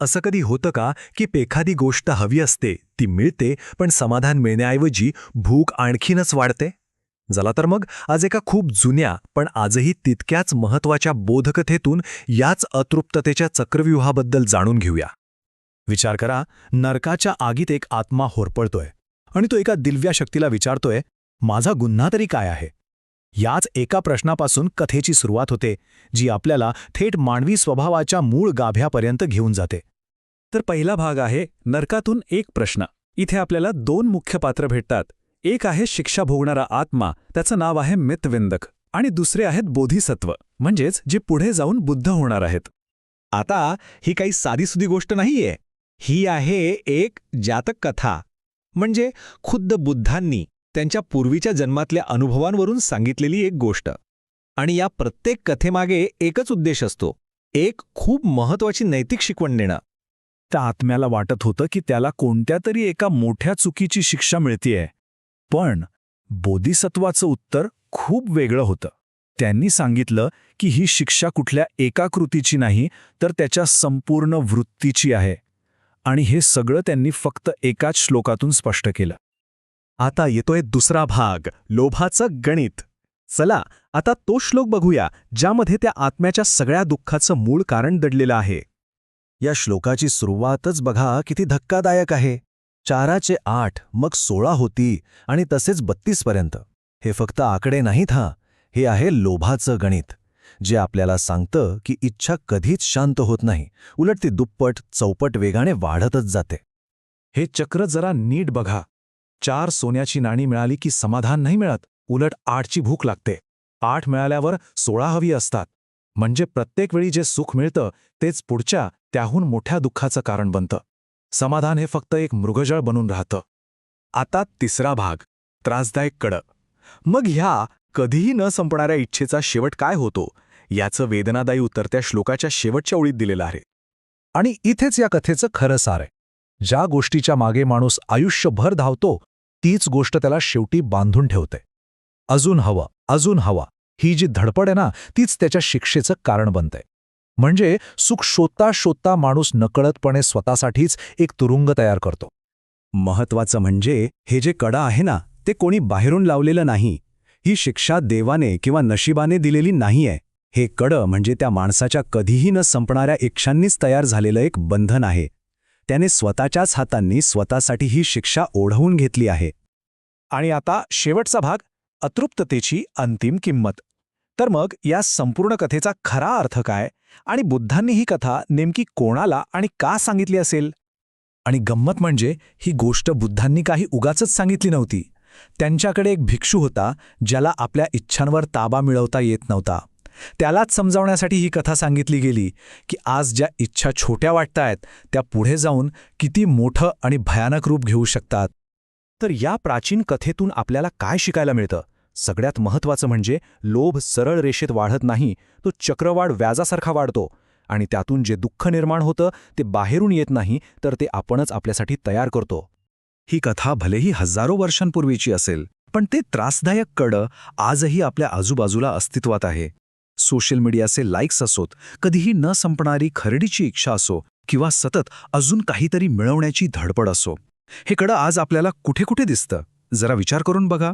असं कधी होतं का की एखादी गोष्ट हवी असते ती मिळते पण समाधान मिळण्याऐवजी भूक आणखीनच वाढते? जला तर मग आज एका खूप जुन्या पण आजही तितक्याच महत्त्वाच्या बोधकथेतून याच अतृप्ततेच्या चक्रव्यूहाबद्दल जाणून घेऊया. विचार करा नरकाच्या आगीत एक आत्मा होरपळतोय आणि तो एका दिव्या शक्तीला विचारतोय माझा गुन्हा तरी काय आहे? याच एका प्रश्नापासून कथेची सुरुवात होते जी आपल्याला थेट मानवी स्वभावाच्या मूळ गाभ्यापर्यंत घेऊन जाते. तर पहिला भाग आहे नरकातून एक प्रश्न. इथे आपल्याला दोन मुख्य पात्र भेटतात. एक आहे शिक्षा भोगणारा आत्मा त्याचं नाव आहे मितविंदक आणि दुसरे आहेत बोधिसत्व म्हणजेच जे पुढे जाऊन बुद्ध होणार आहेत. आता ही काही साधीसुधी गोष्ट नाहीये. ही आहे एक जातक कथा म्हणजे खुद्द बुद्धांनी त्यांच्या पूर्वीच्या जन्मातल्या अनुभवांवरून सांगितलेली एक गोष्ट. आणि या प्रत्येक कथेमागे एकच उद्देश असतो. एक खूप महत्वाची नैतिक शिकवण देणं. त्या आत्म्याला वाटत होतं की त्याला कोणत्या तरी एका मोठ्या चुकीची शिक्षा मिळतीये. पण बोधिसत्वाचं उत्तर खूप वेगळं होतं. त्यांनी सांगितलं की ही शिक्षा कुठल्या एका कृतीची नाही तर त्याच्या संपूर्ण वृत्तीची आहे. आणि हे सगळं त्यांनी फक्त एकाच श्लोकातून स्पष्ट केलं. आता येतोय दुसरा भाग लोभाचं गणित. चला आता तो श्लोक बघूया ज्यामध्ये त्या आत्म्याच्या सगळ्या दुःखाचं मूळ कारण दडलेलं आहे. या श्लोकाची सुरुवातच बघा किती धक्कादायक आहे. चाराचे आठ मग सोळा होती आणि तसेच बत्तीसपर्यंत हे फक्त आकडे नाहीत हा. हे आहे लोभाचं गणित जे आपल्याला सांगतं की इच्छा कधीच शांत होत नाही. उलट ती दुप्पट चौपट वेगाने वाढतच जाते. हे चक्र जरा नीट बघा. चार सोन्याची नाणी मिळाली की समाधान नाही मिळत. उलट आठची भूक लागते. आठ मिळाल्यावर सोळा हवी असतात. म्हणजे प्रत्येक वेळी जे सुख मिळतं तेच पुढच्या त्याहून मोठ्या दुःखाचं कारण बनतं. समाधान हे फक्त एक मृगजळ बनून राहतं. आता तिसरा भाग. त्रासदायक कड मग ह्या कधीही न संपणाऱ्या इच्छेचा शेवट काय होतो? याचं वेदनादायी उत्तर त्या श्लोकाच्या शेवटच्या ओळीत दिलेलं आहे. आणि इथेच या कथेचं खरं सार आहे. ज्या गोष्टीच्या मागे माणूस आयुष्यभर धावतो तीच गोष्ट त्याला शेवटी बांधून ठेवते. अजून हवं अजून हवा ही जी धडपड आहे ना तीच त्याच्या शिक्षेचं कारण बनते. म्हणजे सुख शोधता शोधता माणूस नकळतपणे स्वतःसाठीच एक तुरुंग तयार करतो. महत्वाचं म्हणजे हे जे कडा आहे ना ते कोणी बाहेरून लावलेलं नाही. ही शिक्षा देवाने किंवा नशिबाने दिलेली नाहीये. हे कडं म्हणजे त्या माणसाच्या कधीही न संपणाऱ्या इच्छांनीच तयार झालेलं एक बंधन आहे. त्याने स्वतःच्याच हातांनी स्वतःसाठी ही शिक्षा ओढवून घेतली आहे. आणि आता शेवटचा भाग अतृप्ततेची अंतिम किंमत. तर मग या संपूर्ण कथेचा खरा अर्थ काय आणि बुद्धांनी ही कथा नेमकी कोणाला आणि का सांगितली असेल? आणि गंमत म्हणजे ही गोष्ट बुद्धांनी काही उगाचच सांगितली नव्हती. त्यांच्याकडे एक भिक्षू होता ज्याला आपल्या इच्छांवर ताबा मिळवता येत नव्हता. त्यालाच समजावण्यासाठी ही कथा सांगितली गेली की आज ज्या इच्छा छोट्या वाटतायत त्या पुढे जाऊन किती मोठं आणि भयानक रूप घेऊ शकतात. तर या प्राचीन कथेतून आपल्याला काय शिकायला मिळतं? सगळ्यात महत्वाचं म्हणजे लोभ सरळ रेषेत वाढत नाही तो चक्रवाढ व्याजासारखा वाढतो आणि त्यातून जे दुःख निर्माण होतं ते बाहेरून येत नाही तर ते आपणच आपल्यासाठी तयार करतो. ही कथा भलेही हजारो वर्षांपूर्वीची असेल पण ते त्रासदायक कडं आजही आपल्या आजूबाजूला अस्तित्वात आहे. सोशल मीडियाचे लाईक्स असोत कधीही न संपणारी खरेदीची इच्छा असो किंवा सतत अजून काहीतरी मिळवण्याची धडपड असो. हे कडं आज आपल्याला कुठे कुठे दिसतं? जरा विचार करून बघा.